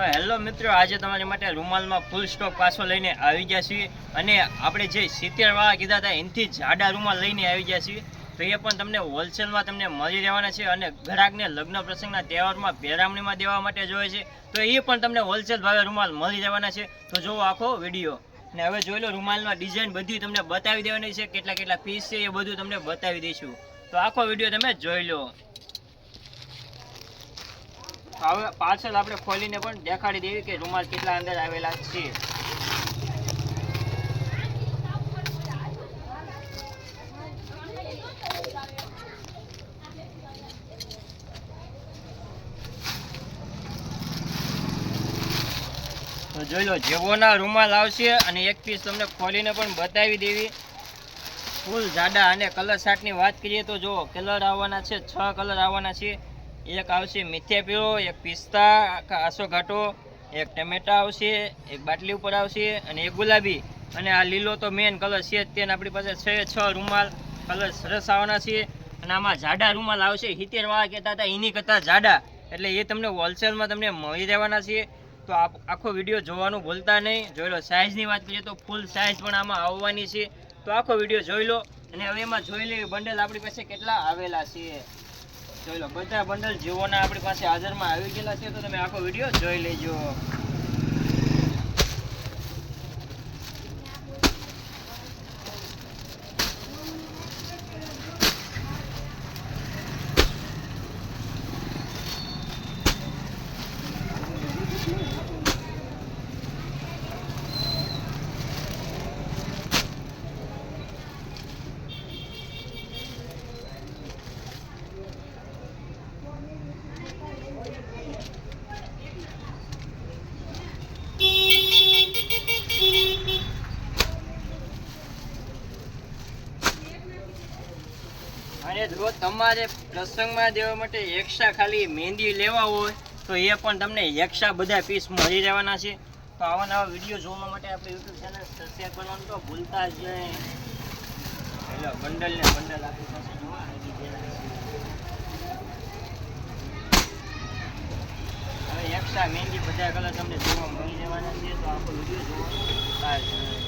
તો હેલો મિત્રો, આજે તમારી માટે રૂમાલમાં ફૂલ સ્ટોક પાછો લઈને આવી ગયા છીએ. અને આપણે જે સિત્તેર વાળા કીધા હતા, એનાથી જાડા રૂમાલ લઈને આવી ગયા છીએ. તો એ પણ તમને હોલસેલમાં તમને મળી રહેવાના છે અને ગ્રાહકને લગ્ન પ્રસંગના તહેવારમાં ભેરામણીમાં દેવા માટે જોઈએ છે. તો એ પણ તમને હોલસેલ ભાવે રૂમાલ મળી રહેવાના છે. તો જુઓ આખો વીડિયો. અને હવે જોઈ લો રૂમાલમાં ડિઝાઇન બધી તમને બતાવી દેવાની છે કેટલા કેટલા પીસ છે એ બધું તમને બતાવી દઈશું. તો આખો વીડિયો તમે જોઈ લો. હવે પાર્સલ આપણે ખોલીને પણ દેખાડી દેવી કે રૂમાલ કેટલા અંદર આવેલા છે. તો જોઈ લો, જેવોના રૂમાલ આવશે અને એક પીસ તમને ખોલીને પણ બતાવી દેવી. ફૂલ જાડા અને કલર શાર્ટની વાત કરીએ તો જો કલર આવવાના છે, છ કલર આવવાના છે. એક આવશે મિથ્યા પીળો એક પિસ્તા આસો ઘાટો એક ટમેટા આવશે, એક બાટલી ઉપર આવશે અને એક ગુલાબી. અને આ લીલો તો મેન કલર છે તેને આપણી પાસે છે છ રૂમાલ. કલર સરસ આવવાના છે. અને આમાં જાડા રૂમાલ આવશે. સિત્તેર વાળા કહેતા હતા, એની કરતાં જાડા. એટલે એ તમને હોલસેલમાં તમને મળી રહેવાના છે. તો આખો વીડિયો જોવાનું ભૂલતા નહીં. જોઈ લો સાઇઝની વાત કરીએ તો ફૂલ સાઇઝ પણ આમાં આવવાની છે. તો આખો વીડિયો જોઈ લો. અને હવે એમાં જોઈ લેવી બંડલ આપણી પાસે કેટલા આવેલા છે. બધા બંડલ જીવોના આપણી પાસે હાજરમાં આવી ગયેલા છે, તો તમે આખો વીડિયો જોઈ લેજો. અને જો તમારે પ્રસંગમાં દેવા માટે એક્સ્ટ્રા ખાલી મહેંદી લેવા હોય, તો એ પણ તમને એકસા બધા પીસ મળી રહેવાના છે. તો આવા નવા વીડિયો જોવા માટે આપણે યુટ્યુબ ચેનલ સબસ્ક્રાઈબ કરવાનું તો ભૂલતા જ નહીં. એટલે બંડલ બંડલ આપણી પાસે જોવા હવે એક્સ્ટ્રા મહેંદી બધા કલર તમને જોવા મળી રહેવાના છે, તો આખો વીડિયો જોવાનું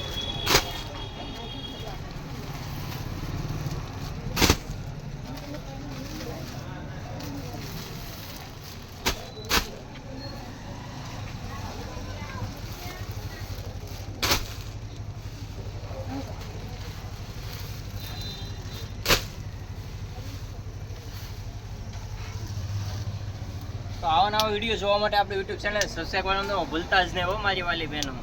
તો આવા નવા વીડિયો જોવા માટે આપણે યુટ્યુબ ચેનલ સબસ્ક્રાઈબ કરવાનું ભૂલતા જ નહીં હો, મારી વાલી બહેનો